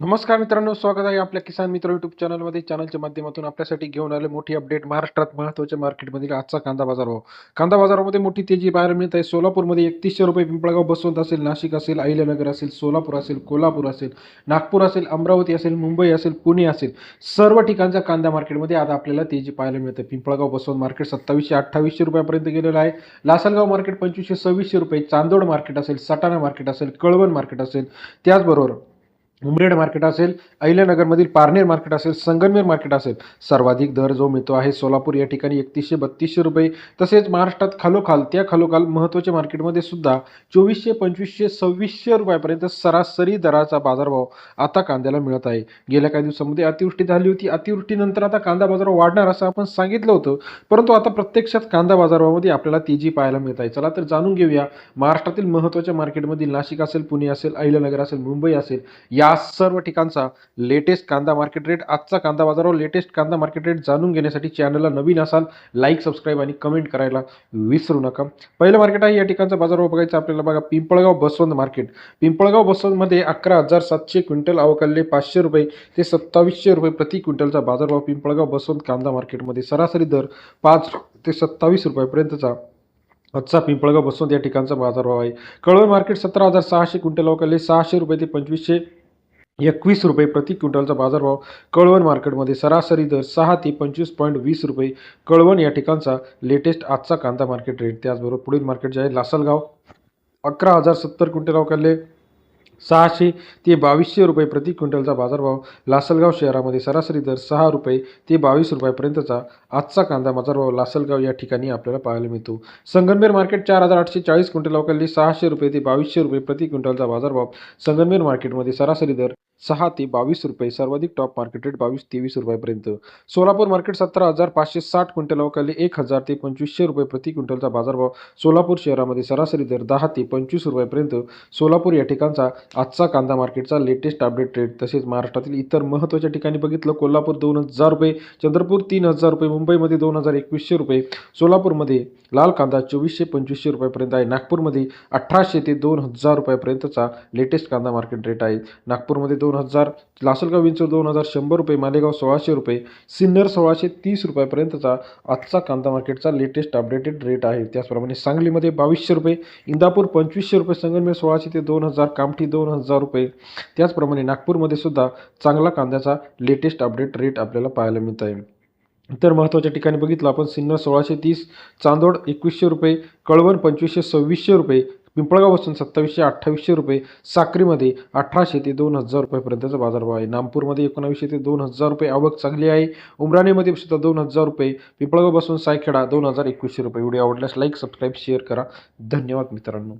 नमस्कार मित्रांनो स्वागत आहे आपल्या किसान मित्र युट्यूब चॅनलमध्ये चॅनलच्या माध्यमातून आपल्यासाठी घेऊन आले मोठी अपडेट महाराष्ट्रात महत्त्वाच्या मार्केटमधील आजचा कांदा बाजार हो कांदा बाजारामध्ये मोठी तेजी पाहायला मिळत आहे. सोलापूरमध्ये एकतीसशे रुपये पिंपळगाव बसवंत असेल नाशिक असेल अहिल्यानगर असेल सोलापूर असेल कोल्हापूर असेल नागपूर असेल अमरावती असेल मुंबई असेल पुणे असेल सर्व ठिकाणच्या कांदा मार्केटमध्ये आज आपल्याला तेजी पाहायला मिळते. पिंपळगाव बसवंत मार्केट सत्तावीसशे अठ्ठावीसशे रुपयापर्यंत गेलेलं आहे. लासलगाव मार्केट पंचवीसशे सव्वीसशे रुपये चांदोड मार्केट असेल सटाणा मार्केट असेल कळवण मार्केट असेल. त्याचबरोबर उमरेड मार्केट असेल अहिल्यानगरमधील पारनेर मार्केट असेल संगमनेर मार्केट असेल सर्वाधिक दर जो मिळतो आहे सोलापूर या ठिकाणी एकतीसशे बत्तीसशे रुपये. तसेच महाराष्ट्रात खालोखाल त्या खालोखाल महत्त्वाच्या मार्केटमध्ये सुद्धा चोवीसशे पंचवीसशे सव्वीसशे रुपयापर्यंत सरासरी दराचा बाजारभाव आता कांद्याला मिळत आहे. गेल्या काही दिवसामध्ये अतिवृष्टी झाली होती. अतिवृष्टीनंतर आता कांदा बाजार वाढणार असं आपण सांगितलं होतं. परंतु आता प्रत्यक्षात कांदा बाजारामध्ये आपल्याला तेजी पाहायला मिळत आहे. चला तर जाणून घेऊया महाराष्ट्रातील महत्त्वाच्या मार्केटमधील नाशिक असेल पुणे असेल अहिल्यानगर असेल मुंबई असेल या सर्व ठिकाणचा लेटेस्ट कांदा मार्केट रेट आजचा कांदा बाजारावर लेटेस्ट कांदा मार्केट रेट जाणून घेण्यासाठी चॅनलला नवीन असाल लाईक सबस्क्राईब आणि कमेंट करायला विसरू नका. पहिलं मार्केट आहे या ठिकाणचा बाजारभाव बघायचा आपल्याला बघा पिंपळगाव बसवंत मार्केट पिंपळगाव बसवंतमध्ये अकरा हजार सातशे क्विंटल अवकालले पाचशे रुपये ते सत्तावीसशे रुपये प्रति क्विंटलचा बाजारभाव पिंपळगाव बसवंत कांदा मार्केटमध्ये सरासरी दर पाच ते सत्तावीस रुपयापर्यंतचा आजचा पिंपळगाव बसवंत या ठिकाणचा बाजारभाव आहे. कळवण मार्केट सतरा हजार सहाशे क्विंटल अवकालले सहाशे रुपये ते पंचवीसशे एकवीस रुपये प्रति क्विंटलचा बाजारभाव कळवण मार्केटमध्ये सरासरी दर सहा ते पंचवीस पॉईंट वीस रुपये. कळवण या ठिकाणचा लेटेस्ट आजचा कांदा मार्केट रेट. त्याचबरोबर पुढील मार्केट जे आहे लासलगाव. अकरा हजार सत्तर क्विंटल काढले सहाशे ते बावीसशे रुपये प्रति क्विंटलचा बाजारभाव. लासलगाव शहरामध्ये सरासरी दर सहा रुपये ते बावीस रुपयापर्यंतचा आजचा कांदा बाजारभाव लासलगाव या ठिकाणी आपल्याला पाहायला मिळतो. संगमनेर मार्केट चार हजार आठशे चाळीस क्विंटल अवकाली सहाशे रुपये ते बावीसशे रुपये प्रति क्विंटलचा बाजारभाव संगमनेर मार्केटमध्ये सरासरी दर सहा ते बावीस रुपये सर्वाधिक टॉप मार्केट रेट बावीस तेवीस रुपयापर्यंत. सोलापूर मार्केट सतरा हजार पाचशे साठ क्विंटल अवकाली एक हजार ते पंचवीसशे रुपये प्रति क्विंटलचा बाजारभाव. सोलापूर शहरामध्ये सरासरी दर दहा ते पंचवीस रुपयापर्यंत. सोलापूर या ठिकाणचा आजचा कांदा मार्केटचा लेटेस्ट अपडेट रेट तसेच महाराष्ट्रातील इतर महत्त्वाच्या ठिकाणी बघितलं कोल्हापूर दोन हजार रुपये चंद्रपूर तीन हजार रुपये मुंबईमध्ये दोन हजार एकवीसशे रुपये सोलापूरमध्ये लाल कांदा चोवीसशे पंचवीसशे रुपयापर्यंत आहे. नागपूरमध्ये अठराशे ते दोन हजार रुपयापर्यंतचा लेटेस्ट कांदा मार्केट रेट आहे. नागपूरमध्ये दोन दोन हजार लासलगाव विंचूर दोन हजार शंभर रुपये मालेगाव सोळाशे रुपये सिन्नर सोळाशे तीस रुपयापर्यंतचा आजचा कांदा मार्केटचा लेटेस्ट अपडेटेड रेट आहे. त्याचप्रमाणे सांगलीमध्ये बावीसशे रुपये इंदापूर पंचवीसशे रुपये संगमनेर सोळाशे ते दोन हजार कामठी दोन हजार रुपये. त्याचप्रमाणे नागपूरमध्ये सुद्धा चांगला कांद्याचा लेटेस्ट अपडेट रेट आपल्याला पाहायला मिळत आहे. इतर महत्त्वाच्या ठिकाणी बघितलं आपण सिन्नर सोळाशे तीस चांदोड एकवीसशे रुपये कळवण पंचवीसशे सव्वीसशे रुपये पिंपळगाव बसून सत्तावीसशे अठ्ठावीसशे रुपये साक्रीमध्ये अठराशे ते दोन हजार रुपयापर्यंतचा बाजारभाव आहे. नामपूरमध्ये एकोणावीसशे ते दोन हजार रुपये आवक चांगली आहे. उमराणीमध्ये सुद्धा दोन हजार रुपये पिंपळगाव बसून सायखेडा दोन हजार एकवीसशे रुपये. व्हिडिओ आवडल्यास लाईक सबस्क्राईब शेअर करा. धन्यवाद मित्रांनो.